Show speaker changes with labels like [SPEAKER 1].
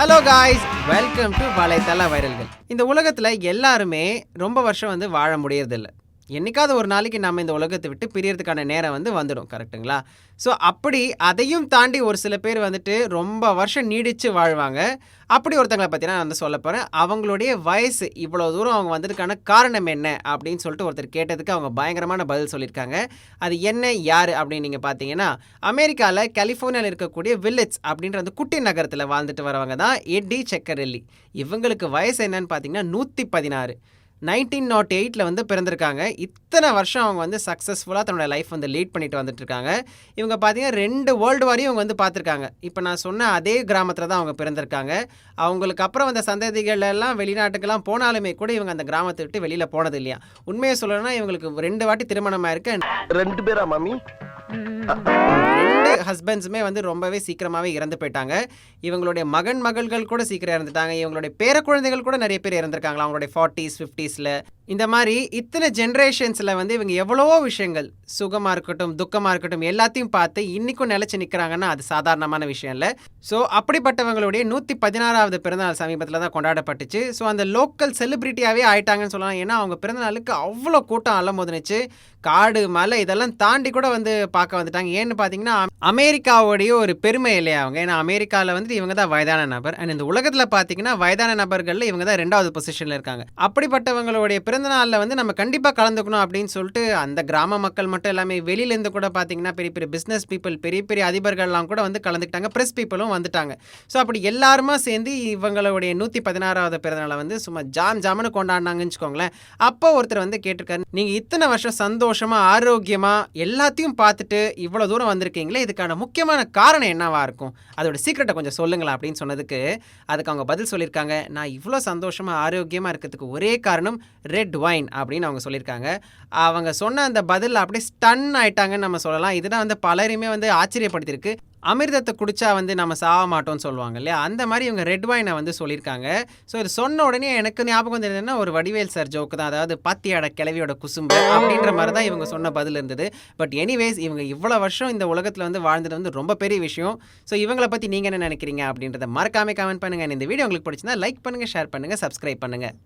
[SPEAKER 1] Hello guys welcome to வலைத்தள வைரல்கள். இந்த உலகத்தில் எல்லாருமே ரொம்ப வருஷம் வந்து வாழ முடியறதில்லை. என்னைக்காவது ஒரு நாளைக்கு நம்ம இந்த உலகத்தை விட்டு பிரியறதுக்கான நேரம் வந்து வந்துடும் கரெக்ட்டுங்களா? ஸோ அப்படி அதையும் தாண்டி ஒரு சில பேர் வந்துட்டு ரொம்ப வருஷம் நீடித்து வாழ்வாங்க. அப்படி ஒருத்தங்களை பற்றி நான் வந்து சொல்ல போகிறேன் அவங்களுடைய வயசு இவ்வளோ தூரம் அவங்க வந்ததுக்கான காரணம் என்ன? அப்படின்னு சொல்லிட்டு ஒருத்தர் கேட்டதுக்கு அவங்க பயங்கரமான பதில் சொல்லியிருக்காங்க. அது என்ன யார் அப்படின்னு நீங்கள் பார்த்தீங்கன்னா அமெரிக்காவில் கலிஃபோர்னியாவில் இருக்கக்கூடிய வில்லேஜ் அப்படின்ற அந்த குட்டி நகரத்தில் வாழ்ந்துட்டு வரவங்க தான் எட்டி செக்கரெல்லி. இவங்களுக்கு வயசு என்னன்னு பார்த்தீங்கன்னா நூற்றி பதினாறு. நைன்டீன் நாட் எயிட்டில் வந்து பிறந்திருக்காங்க. இத்தனை வருஷம் அவங்க வந்து சக்ஸஸ்ஃபுல்லாக தன்னோட லைஃப் வந்து லீட் பண்ணிட்டு வந்துட்டு இருக்காங்க இவங்க பார்த்தீங்கன்னா ரெண்டு வேர்ல்டு வாரியும் இவங்க வந்து பார்த்துருக்காங்க இப்போ நான் சொன்ன அதே கிராமத்தில் தான் அவங்க பிறந்திருக்காங்க. அவங்களுக்கு அப்புறம் வந்த சந்ததிகள் எல்லாம் வெளிநாட்டுக்கெல்லாம் போனாலுமே கூட இவங்க அந்த கிராமத்தை விட்டு வெளியில் போனது இல்லையா? உண்மையை சொல்லணும்னா இவங்களுக்கு ரெண்டு வாட்டி திருமணம் ஆயிருக்கு
[SPEAKER 2] ரெண்டு பேரா மாமி?
[SPEAKER 1] ஹஸ்பண்ட்ஸுமே வந்து ரொம்பவே சீக்கிரமாகவே இறந்து போயிட்டாங்க. இவங்களுடைய மகன் மகள்கள் கூட சீக்கிரம் இறந்துட்டாங்க. இவங்களுடைய பேர குழந்தைகள் கூட நிறைய பேர் இறந்துருக்காங்களா? அவங்களுடைய ஃபார்ட்டிஸ் ஃபிஃப்டிஸில் இந்த மாதிரி இத்தனை ஜென்ரேஷன்ஸில் வந்து இவங்க எவ்வளவோ விஷயங்கள் சுகமாக இருக்கட்டும் துக்கமாக இருக்கட்டும் எல்லாத்தையும் பார்த்து இன்றைக்கும் நிலச்சி நிற்கிறாங்கன்னா அது சாதாரணமான விஷயம் இல்லை. ஸோ அப்படிப்பட்டவங்களுடைய நூற்றி பதினாறாவது பிறந்தநாள் சமீபத்தில் தான் கொண்டாடப்பட்டுச்சு. ஸோ அந்த லோக்கல் செலிப்ரிட்டியாகவே ஆயிட்டாங்கன்னு சொல்லலாம். ஏன்னா அவங்க பிறந்தநாளுக்கு அவ்வளோ கூட்டம் அலமோதுனுச்சு. காடு மலை இதெல்லாம் தாண்டி கூட வந்து பார்க்க வந்துட்டாங்க. ஏன்னு பார்த்தீங்கன்னா அமெரிக்காவுடைய ஒரு பெருமை இல்லையா அவங்க? ஏன்னா அமெரிக்காவில் வந்து இவங்க தான் வயதான நபர். அண்ட் இந்த உலகத்தில் பார்த்தீங்கன்னா வயதான நபர்களில் இவங்க தான் ரெண்டாவது பொசிஷனில் இருக்காங்க. அப்படிப்பட்டவங்களுடைய பிறந்தநாளில் வந்து நம்ம கண்டிப்பாக கலந்துக்கணும் அப்படின்னு சொல்லிட்டு அந்த கிராம மக்கள் மட்டும் எல்லாமே வெளியிலேருந்து கூட பார்த்தீங்கன்னா பெரிய பெரிய பிஸ்னஸ் பீப்புள் பெரிய பெரிய அதிபர்கள்லாம் கூட வந்து கலந்துக்கிட்டாங்க. ப்ரெஸ் பீப்புளும் வந்துட்டாங்க. ஸோ அப்படி எல்லாருமா சேர்ந்து இவங்களுடைய நூற்றி பதினாறாவது பிறந்தநாளை வந்து சும்மா ஜாம் ஜாமனு கொண்டாடினாங்கன்னு வச்சுக்கோங்களேன். அப்போ ஒருத்தர் வந்து கேட்டிருக்காரு நீங்கள் இத்தனை வருஷம் சந்தோஷமாக ஆரோக்கியமாக எல்லாத்தையும் பார்த்துட்டு இவ்வளோ தூரம் வந்திருக்கீங்களே இதுக்கான முக்கியமான காரணம் என்னவா இருக்கும்? அதோட சீக்கிரட்டை கொஞ்சம் சொல்லுங்களேன் அப்படின்னு சொன்னதுக்கு அதுக்கு அவங்க பதில் சொல்லியிருக்காங்க. நான் இவ்வளோ சந்தோஷமாக ஆரோக்கியமாக இருக்கிறதுக்கு ஒரே காரணம் ரெட் வைன் அப்படின்னு அவங்க சொல்லியிருக்காங்க. அவங்க சொன்ன அந்த பதில் அப்படியே ஸ்டன் ஆயிட்டாங்கன்னு நம்ம சொல்லலாம். இதுதான் வந்து பலரையுமே வந்து ஆச்சரியப்படுத்தியிருக்கு. அமிர்தத்தை குடித்தா வந்து நம்ம சாக மாட்டோம்னு சொல்லுவாங்க இல்லையா? அந்த மாதிரி இவங்க ரெட் வைனை வந்து சொல்லியிருக்காங்க. ஸோ இது சொன்ன உடனே எனக்கு ஞாபகம் வந்து ஒரு வடிவேல் சார் ஜோக்கு தான். அதாவது பாத்தியாட கிளவியோட குசும்பு அப்படின்ற மாதிரி தான் இவங்க சொன்ன பதில் இருந்தது. பட் எனிவேஸ் இவங்க இவ்வளோ வருஷம் இந்த உலகத்தில் வந்து வாழ்ந்தது வந்து ரொம்ப பெரிய விஷயம். ஸோ இவங்களை பற்றி நீங்கள் என்ன நினைக்கிறீங்க அப்படின்றத மறக்காம கமெண்ட் பண்ணுங்க. இந்த வீடியோ உங்களுக்கு பிடிச்சிருந்தா லைக் பண்ணுங்கள் ஷேர் பண்ணுங்கள் சப்ஸ்கிரைப் பண்ணுங்கள்